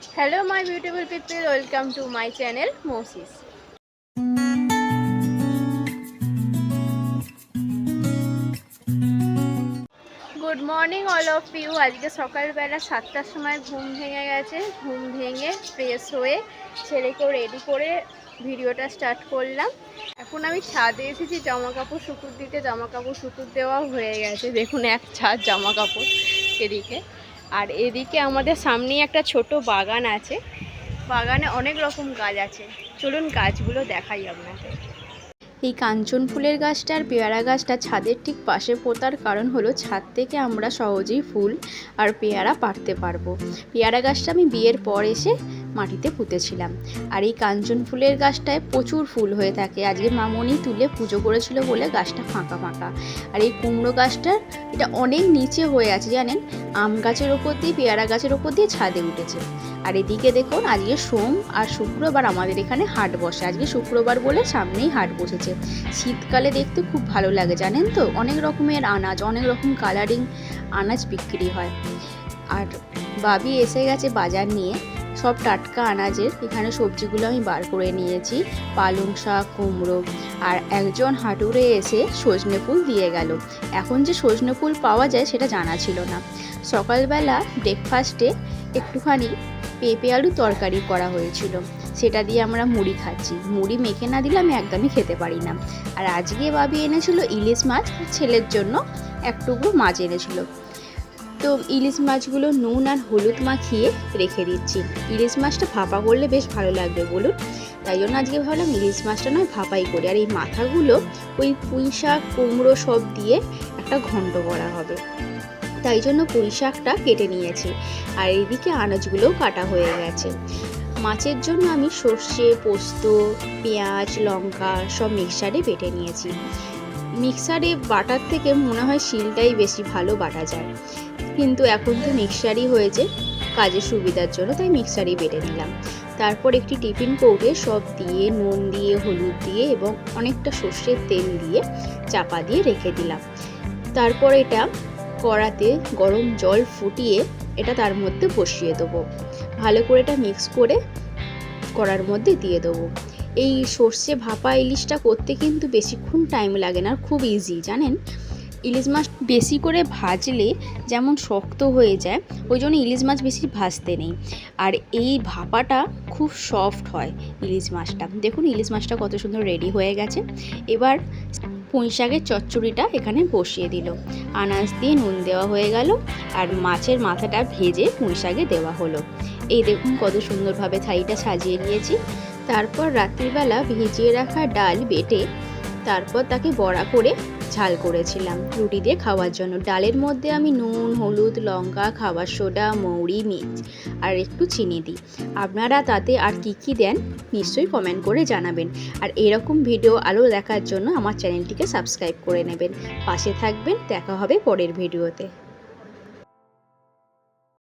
Hello my beautiful people, welcome to my channel Moses. Good morning all of you আজকে সকালবেলা সাতটার সময় ঘুম ভেঙে গেছে। ঘুম ভেঙে ফ্রেশ হয়ে ছেলেকেও রেডি করে ভিডিওটা স্টার্ট করলাম। এখন আমি ছাদে এসেছি জামা কাপড় শুকুর দিতে জামা কাপড় শুকুর দেওয়া হয়ে গেছে। দেখুন এক ছাদ জামা কাপড় এদিকে। আর এদিকে আমাদের সামনেই একটা ছোট বাগান আছে। বাগানে অনেক রকম গাছ আছে। চলুন গাছগুলো দেখাই আপনাকে এই কাঞ্চন ফুলের গাছটা আর পেয়ারা গাছটা ছাদের ঠিক পাশে পোতার কারণ হলো ছাদ থেকে আমরা সহজেই ফুল আর পেয়ারা পারতে পারব। পেয়ারা গাছটা আমি বিয়ের পর এসে মাটিতে পুঁতেছিলাম। আর এই কাঞ্চন ফুলের গাছটায় প্রচুর ফুল হয়ে থাকে। আজকে মামনি তুলে পুজো করেছিল বলে গাছটা ফাঁকা ফাঁকা। আর এই কুমড়ো গাছটার এটা অনেক নিচে হয়ে আছে, জানেন? আম গাছের ওপর দিয়ে, পেয়ারা গাছের ওপর দিয়ে ছাদে উঠেছে। আর এদিকে দেখুন, আজকে সোম আর শুক্রবার আমাদের এখানে হাট বসে। আজকে শুক্রবার বলে সামনেই হাট বসেছে। শীতকালে দেখতে খুব ভালো লাগে, জানেন তো? অনেক রকমের আনাজ, অনেক রকম কালারিং আনাজ বিক্রি হয়। আর বাবি এসে গেছে বাজার নিয়ে। সব টাটকা আনাজের এখানে সবজিগুলো আমি বার করে নিয়েছি, পালং শাক, কুমড়ো। আর একজন হাঁটুরে এসে সজনে ফুল দিয়ে গেল। এখন যে সজনে ফুল পাওয়া যায় সেটা জানা ছিল না। সকালবেলা ব্রেকফাস্টে একটুখানি পেঁপে আলু তরকারি করা হয়েছিল। সেটা দিয়ে আমরা মুড়ি খাচ্ছি। মুড়ি মেখে না দিলে আমি একদমই খেতে পারি না। আর আজকে বাবি এনেছিল ইলিশ মাছ, ছেলের জন্য এক টুকরো মাছ এনেছিল। তো ইলিশ মাছগুলো নুন আর হলুদ মাখিয়ে রেখে দিচ্ছি। ইলিশ মাছটা ভাপা করলে বেশ ভালো লাগবে বলুন। তাই জন্য আজকে ভাবলাম ইলিশ মাছটা নয়, ভাপাই করি। আর এই মাথাগুলো ওই পুঁই শাক, কুমড়ো সব দিয়ে একটা ঘন্ট করা হবে। তাই জন্য পুঁই শাকটা কেটে নিয়েছি। আর এইদিকে আনাজগুলোও কাটা হয়ে গেছে। মাছের জন্য আমি সর্ষে, পোস্ত, পেঁয়াজ, লঙ্কা সব মিক্সারে বেটে নিয়েছি। মিক্সারে বাটার থেকে মনে হয় শিলটাই বেশি ভালো বাটা যায়। কিন্তু এখন তো মিক্সারই হয়েছে, কাজের সুবিধার জন্য তাই মিক্সারই বেটে নিলাম। তারপর একটি টিফিন কৌটে সব দিয়ে, নুন দিয়ে, হলুদ দিয়ে এবং অনেকটা সর্ষের তেল দিয়ে চাপা দিয়ে রেখে দিলাম। তারপর এটা কড়াতে গরম জল ফুটিয়ে এটা তার মধ্যে বসিয়ে দেবো। ভালো করে এটা মিক্স করে কড়ার মধ্যে দিয়ে দেবো। এই সর্ষে ভাপা ইলিশটা করতে কিন্তু বেশিক্ষণ টাইম লাগে না আর খুব ইজি জানেন? ইলিশ মাছ বেশি করে ভাজলে যেমন শক্ত হয়ে যায়, ওই জন্য ইলিশ মাছ বেশি ভাজতে নেই। আর এই ভাপাটা খুব সফট হয় ইলিশ মাছটা। দেখুন, ইলিশ মাছটা কত সুন্দর রেডি হয়ে গেছে। এবার পুঁই শাকের চচ্চড়িটা এখানে বসিয়ে দিল। আনাজ দিয়ে নুন দেওয়া হয়ে গেল আর মাছের মাথাটা ভেজে পুঁই শাকে দেওয়া হলো। এই দেখুন কত সুন্দরভাবে থাইটা সাজিয়ে নিয়েছি। তারপর রাত্রিবেলা ভিজিয়ে রাখা ডাল বেটে তারপর তাকে বড়া করে ঝাল করেছিলাম। রুটি দিয়ে খাওয়ার জন্য। ডালের মধ্যে আমি নুন, হলুদ, লঙ্কা, খাবার সোডা, মৌরি মিচ আর একটু চিনি দিই। আপনারা তাতে আর কী কী দেন নিশ্চয়ই কমেন্ট করে জানাবেন। আর এরকম ভিডিও আরও দেখার জন্য আমার চ্যানেলটিকে সাবস্ক্রাইব করে নেবেন। পাশে থাকবেন। দেখা হবে পরের ভিডিওতে।